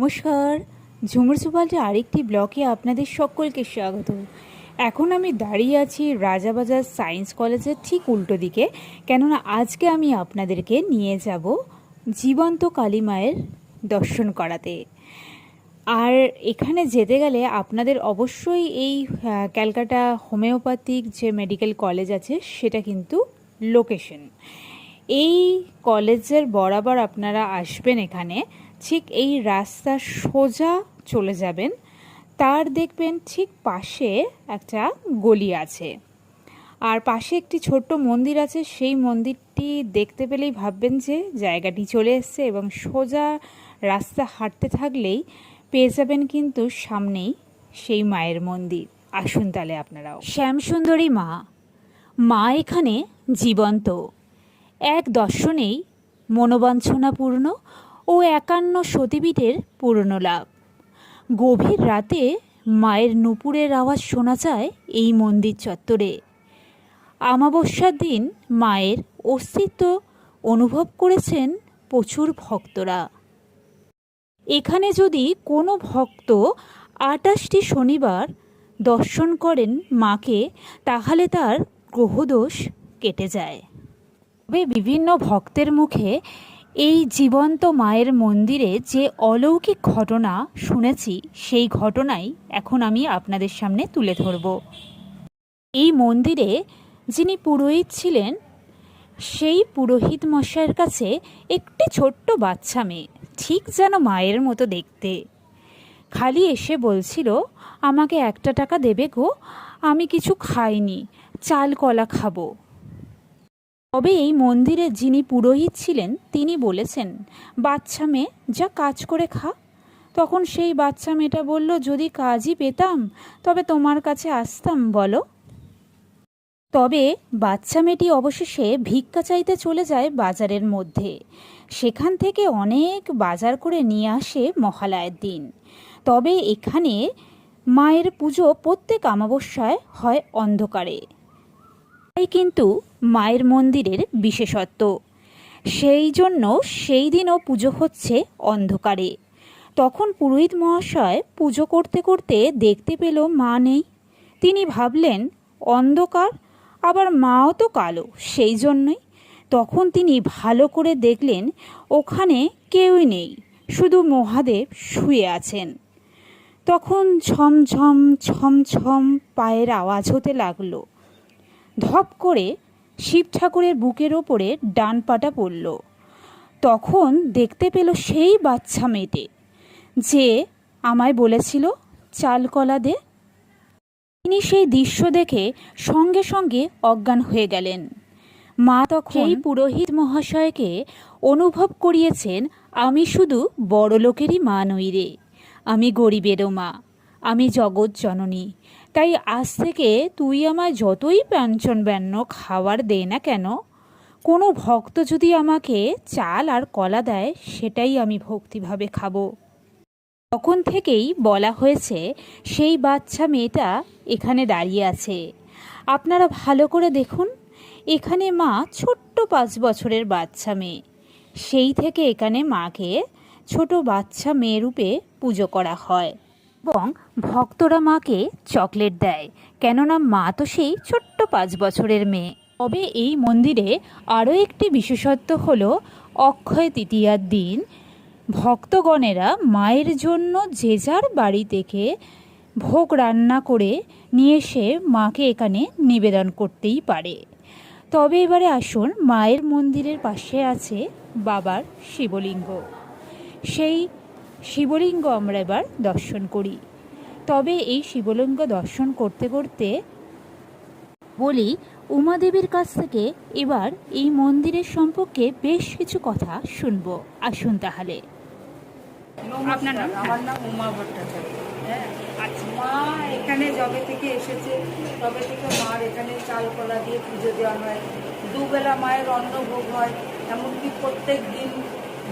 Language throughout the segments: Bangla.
নমস্কার। ঝুমুর সুপালটির আরেকটি ব্লকে আপনাদের সকলকে স্বাগত। এখন আমি দাঁড়িয়ে আছি রাজাবাজার সায়েন্স কলেজের ঠিক উল্টো দিকে, কেননা আজকে আমি আপনাদেরকে নিয়ে যাব জীবন্ত কালী মায়ের দর্শন করাতে। আর এখানে যেতে গেলে আপনাদের অবশ্যই এই ক্যালকাটা হোমিওপ্যাথিক যে মেডিকেল কলেজ আছে, সেটা কিন্তু লোকেশন। এই কলেজের বরাবর আপনারা আসবেন এখানে। ঠিক এই রাস্তা সোজা চলে যাবেন। তার দেখবেন ঠিক পাশে একটা গলি আছে। আর পাশে একটি ছোট্ট মন্দির আছে। সেই মন্দিরটি দেখতে পেলেই ভাববেন যে জায়গাটি চলে এসছে এবং সোজা রাস্তা হাঁটতে থাকলেই পেয়ে যাবেন কিন্তু সামনেই সেই মায়ের মন্দির। আসুন তাহলে আপনারাও। শ্যামসুন্দরী মা মা এখানে জীবন্ত। এক দর্শনেই মনোবাঞ্ছনাপূর্ণ ও একান্ন সতীপীঠের পূর্ণ লাভ। গভীর রাতে মায়ের নুপুরের আওয়াজ শোনা যায় এই মন্দির চত্বরে। আমাবস্যার দিন মায়ের অস্তিত্ব অনুভব করেছেন প্রচুর ভক্তরা। এখানে যদি কোনো ভক্ত আটাশটি শনিবার দর্শন করেন মাকে, তাহলে তার গ্রহদোষ কেটে যায়। তবে বিভিন্ন ভক্তের মুখে এই জীবন্ত মায়ের মন্দিরে যে অলৌকিক ঘটনা শুনেছি, সেই ঘটনাই এখন আমি আপনাদের সামনে তুলে ধরব। এই মন্দিরে যিনি পুরোহিত ছিলেন, সেই পুরোহিত মশাইয়ের কাছে একটি ছোট্ট বাচ্চা মেয়ে, ঠিক যেন মায়ের মতো দেখতে। খালি এসে বলছিল, আমাকে একটা টাকা দেবে গো, আমি কিছু খাইনি, চাল কলা খাব। তবে এই মন্দিরে যিনি পুরোহিত ছিলেন, তিনি বলেছেন, বাচ্চা মেয়ে, যা কাজ করে খা। তখন সেই বাচ্চা মেয়েটা বলল, যদি কাজই পেতাম, তবে তোমার কাছে আসতাম, বলো। তবে বাচ্চা মেয়েটি অবশেষে ভিক্ষা চাইতে চলে যায় বাজারের মধ্যে। সেখান থেকে অনেক বাজার করে নিয়ে আসে মহালয়ের দিন। তবে এখানে মায়ের পুজো প্রত্যেক অমাবস্যায় হয় অন্ধকারে। তাই কিন্তু মায়ের মন্দিরের বিশেষত্ব। সেই জন্য সেই দিনও পুজো হচ্ছে অন্ধকারে। তখন পুরোহিত মহাশয় পুজো করতে করতে দেখতে পেল মা নেই। তিনি ভাবলেন, অন্ধকার, আবার মাও তো কালো, সেই জন্যই। তখন তিনি ভালো করে দেখলেন, ওখানে কেউই নেই, শুধু মহাদেব শুয়ে আছেন। তখন ঝমঝম ছমছম পায়ের আওয়াজ হতে লাগল। ধপ করে শিব ঠাকুরের বুকের ওপরে ডান পাটা পড়ল। তখন দেখতে পেল সেই বাচ্চা মেয়েটে, যে আমায় বলেছিল চাল কলা দে। তিনি সেই দৃশ্য দেখে সঙ্গে সঙ্গে অজ্ঞান হয়ে গেলেন। মা তখন পুরোহিত মহাশয়কে অনুভব করিয়েছেন, আমি শুধু বড় লোকেরই মা নই রে। আমি গরিবেরও মা। আমি জগৎ জননী। তাই আজ থেকে তুই আমায় যতই প্যাঞ্চন ব্যান্ন খাবার দে না কেন, কোনো ভক্ত যদি আমাকে চাল আর কলা দেয়, সেটাই আমি ভক্তিভাবে খাব। তখন থেকেই বলা হয়েছে, সেই বাচ্চা মেয়েটা এখানে দাঁড়িয়ে আছে। আপনারা ভালো করে দেখুন, এখানে মা ছোট্ট পাঁচ বছরের বাচ্চা মেয়ে। সেই থেকে এখানে মাকে ছোট বাচ্চা মেয়ে রূপে পুজো করা হয়। এবং ভক্তরা মাকে চকলেট দেয়। কেননা মা তো সেই ছোট্ট পাঁচ বছরের মেয়ে। তবে এই মন্দিরে আরও একটি বিশেষত্ব হল অক্ষয় তৃতীয়ার দিন ভক্তগণেরা মায়ের জন্য যে যার বাড়ি থেকে ভোগ রান্না করে নিয়ে এসে মাকে এখানে নিবেদন করতেই পারে। তবে এবারে আসুন, মায়ের মন্দিরের পাশে আছে বাবার শিবলিঙ্গ। সেই শিবলিঙ্গ আমরা এবার দর্শন করি। তবে এই শিবলিঙ্গ দর্শন করতে করতে বলি উমাদেবীর কাছ থেকে এবার এই মন্দিরের সম্পর্কে বেশ কিছু কথা শুনব। আসুন তাহলে। আপনার নাম? আমার নাম উমা ভট্টাচার্য। হ্যাঁ আচ্ছা। মা এখানে যবে থেকে এসেছে তবে থেকে মার এখানে চাল কলা দিয়ে পুজো দেওয়া হয়। দুবেলা মায়ের অন্নভোগ হয় এমনকি প্রত্যেক দিন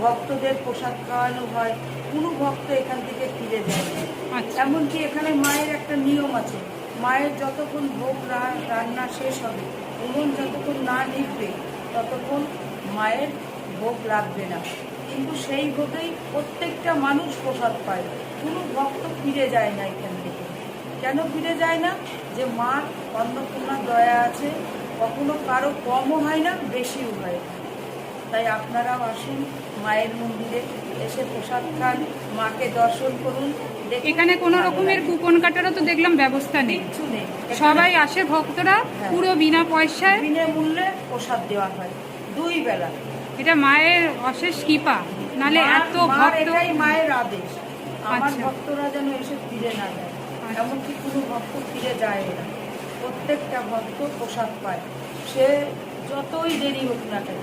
ভক্তদের প্রসাদ খাওয়ানো হয় কোনো ভক্ত এখান থেকে ফিরে যায় না। আচ্ছা। এমনকি এখানে মায়ের একটা নিয়ম আছে মায়ের যতক্ষণ ভোগ রান্না শেষ হবে উনুন যতক্ষণ না নিভবে ততক্ষণ মায়ের ভোগ লাগবে না। কিন্তু সেই ভোটেই প্রত্যেকটা মানুষ প্রসাদ পায়। কোনো ভক্ত ফিরে যায় না এখান থেকে। কেন ফিরে যায় না? যে মা অন্নপূর্ণার দয়া আছে কখনো কারও কমও হয় না বেশিও হয় না। তাই আপনারাও আসুন মায়ের মন্দিরে এসে প্রসাদ খান মাকে দর্শন করুন এখানে কোনো রকমের কুপন কাটারও তো দেখলাম ব্যবস্থা নেই। সবাই আসে ভক্তরা হ্যাঁ। পুরো বিনা পয়সায়। বিনামূল্যে প্রসাদ দেওয়া হয়। দুই বেলা। এটা মায়ের অশেষ কৃপা। নালে এত ভক্ত মায়ের আদেশ। আমার আচ্ছা। ভক্তরা যেন এসে ফিরে না যায়। আচ্ছা। এমনকি কোনো ভক্ত ফিরে যায় না। প্রত্যেকটা ভক্ত প্রসাদ পায়। সে যতই দেরি হোক না কেন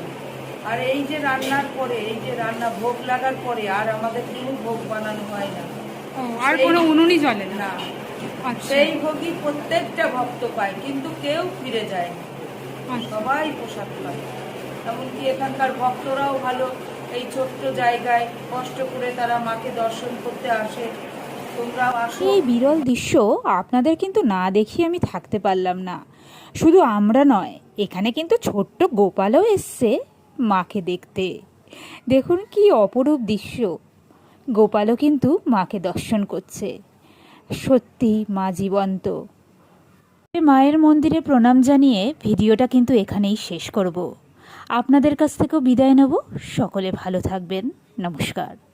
আর এই যে রান্নার পরে এই যে রান্না ভোগ লাগার পরে আর আমাদের কোনো ভোগ বানানো হয় না। আর কোনো উনুনই জ্বলে না? আচ্ছা। সেই ভোগই প্রত্যেকটা ভক্ত পায় কিন্তু কেউ ফিরে যায় না আচ্ছা। সবাই পোশাক পায়। এমনকি এখানকার ভক্তরাও ভালো এই ছোট্ট জায়গায় কষ্ট করে তারা মাকে দর্শন করতে আসো। এই বিরল দৃশ্য আপনাদের কিন্তু না দেখিয়ে আমি থাকতে পারলাম না। শুধু আমরা নয় এখানে কিন্তু ছোট্ট গোপালও এসছে। মাকে দেখতে। দেখুন কি অপরূপ দৃশ্য। গোপালও কিন্তু মাকে দর্শন করছে। সত্যি মা জীবন্ত। মায়ের মন্দিরে প্রণাম জানিয়ে ভিডিওটা কিন্তু এখানেই শেষ করব। আপনাদের কাছ থেকেও বিদায় নেব। সকলে ভালো থাকবেন। নমস্কার।